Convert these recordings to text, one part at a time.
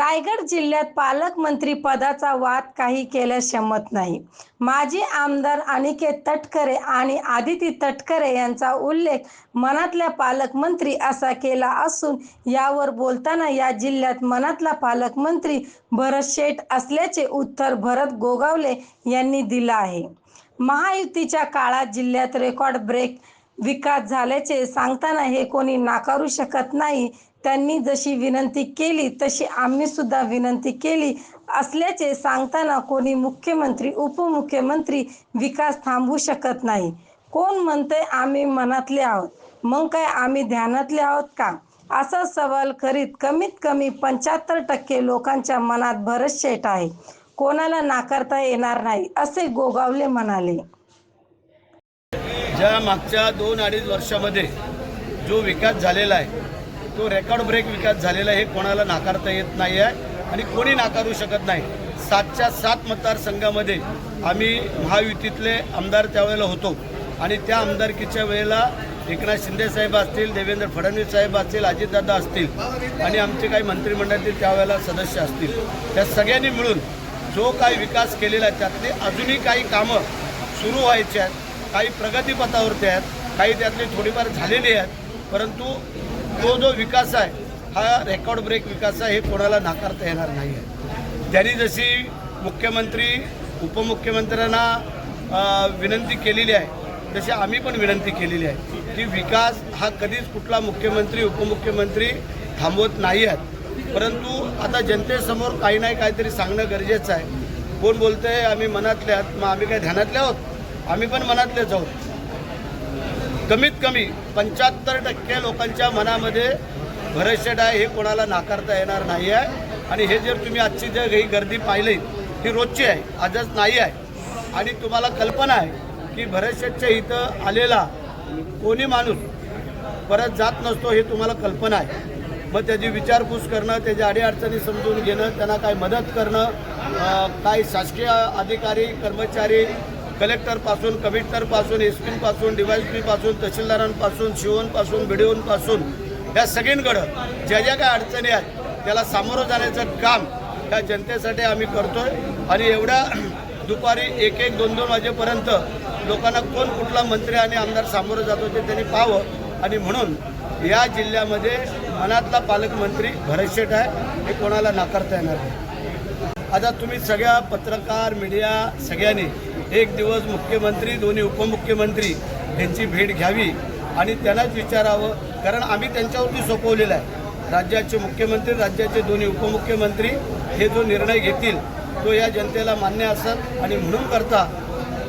रायगड जिल्ह्यात पालकमंत्री पदाचा वाद काही केल्यास शमत नाही. माजी आमदार अनिकेत तटकरे आणि आदिती तटकरे यांचा उल्लेख मनातल्या पालकमंत्री असा केला असून यावर बोलताना या जिल्ह्यात मनातला पालकमंत्री भरत शेठ असल्याचे उत्तर भरत गोगावले यांनी दिलं आहे. महायुतीच्या काळात जिल्ह्यात रेकॉर्ड ब्रेक विकास झाल्याचे सांगताना हे कोणी नाकारू शकत नाही त्यांनी जशी विनंती केली तशी आम्ही सुद्धा विनंती केली. असल्याचे सांगताना कोणी मुख्यमंत्री उपमुख्यमंत्री विकास थांबवू शकत नाही. कोण म्हणते आम्ही मनातले आहोत? मग काय आम्ही ध्यानातले आहोत का? असा सवाल करीत कमीत कमी पंच्याहत्तर टक्के लोकांच्या मनात भरत शेट आहे. कोणाला नाकारता येणार नाही असे गोगावले म्हणाले. ज्या मागच्या दोन अडीच वर्षामध्ये जो विकास झालेला आहे तो रेकॉर्ड ब्रेक विकास झालेला हे कोणाला नाकारता येत नाही आहे आणि कोणी नाकारू शकत नाही. सातच्या सात मतदारसंघामध्ये आम्ही महायुतीतले आमदार त्यावेळेला होतो. आणि त्या आमदारकीच्या वेळेला एकनाथ शिंदे साहेब असतील देवेंद्र फडणवीस साहेब असतील अजितदादा असतील आणि आमचे काही मंत्रिमंडळातील त्यावेळेला सदस्य असतील. त्या सगळ्यांनी मिळून जो काही विकास केलेला आहे त्यातले अजूनही काही कामं सुरू व्हायची आहेत. काही प्रगतीपथावरती आहेत. काही त्यातले थोडीफार झालेली आहेत. परंतु तो जो विकास आहे हा रेकॉर्ड ब्रेक विकास आहे हे कोणाला नाकारता येणार नाही आहे त्यांनी जशी मुख्यमंत्री उपमुख्यमंत्र्यांना विनंती केलेली आहे तशी आम्ही पण विनंती केलेली आहे की विकास हा कधीच कुठला मुख्यमंत्री उपमुख्यमंत्री थांबवत नाही आहेत परंतु आता जनतेसमोर काही नाही काहीतरी सांगणं गरजेचं आहे. कोण बोलतंय आम्ही मनातले आहात मग आम्ही काय ध्यानातले आहोत? आम्ही पण मनातलेच आहोत. कमीत कमी पंच्याहत्तर टक्के लोकांच्या मनामध्ये भरतशेट आहे हे कोणाला नाकारता येणार नाही आहे आणि हे जर तुम्ही आजची जर ही गर्दी पाहिली ही रोजची आहे आजच नाही आहे. आणि तुम्हाला कल्पना आहे की भरतशेटच्या इथं आलेला कोणी माणूस परत जात नसतो हे तुम्हाला कल्पना आहे. मग त्याची विचारपूस करणं त्याच्या अडीअडचणी समजून घेणं त्यांना काय मदत करणं काही शासकीय अधिकारी कर्मचारी कलेक्टरपासून कमिशनरपासून एस पीपासून डी पीपासून तहसीलदारांपासून शिवणपासून बिडिओनपासून या सगळींकडं ज्या ज्या काय अडचणी आहेत त्याला सामोरं जाण्याचं काम या जनतेसाठी आम्ही करतोय. आणि एवढ्या दुपारी एक एक दोन दोन वाजेपर्यंत लोकांना कोण कुठला मंत्री आणि आमदार सामोरं जातो ते त्यांनी पाहावं. आणि म्हणून या जिल्ह्यामध्ये मनातला पालकमंत्री भरत शेठ आहे हे कोणाला नाकारता येणार नाही. आता तुम्ही सगळ्या पत्रकार मीडिया सगळ्यांनी एक दिवस मुख्यमंत्री दोन्ही उपमुख्यमंत्री यांची भेट घ्यावी आणि त्यालाच विचारावं. कारण आम्ही त्यांच्यावरती सोपवलेलं आहे. राज्याचे मुख्यमंत्री राज्याचे दोन्ही उपमुख्यमंत्री हे जो निर्णय घेतील तो या जनतेला मान्य असेल आणि म्हणून करता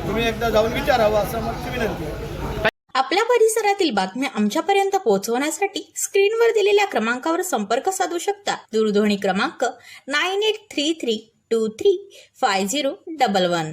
तुम्ही एकदा जाऊन विचारावं असं आमची विनंती आपल्या परिसरातील बातम्या आमच्यापर्यंत पोहोचवण्यासाठी स्क्रीनवर दिलेल्या क्रमांकावर संपर्क साधू शकता. दूरध्वनी क्रमांक nine eight three three two three five zero double one.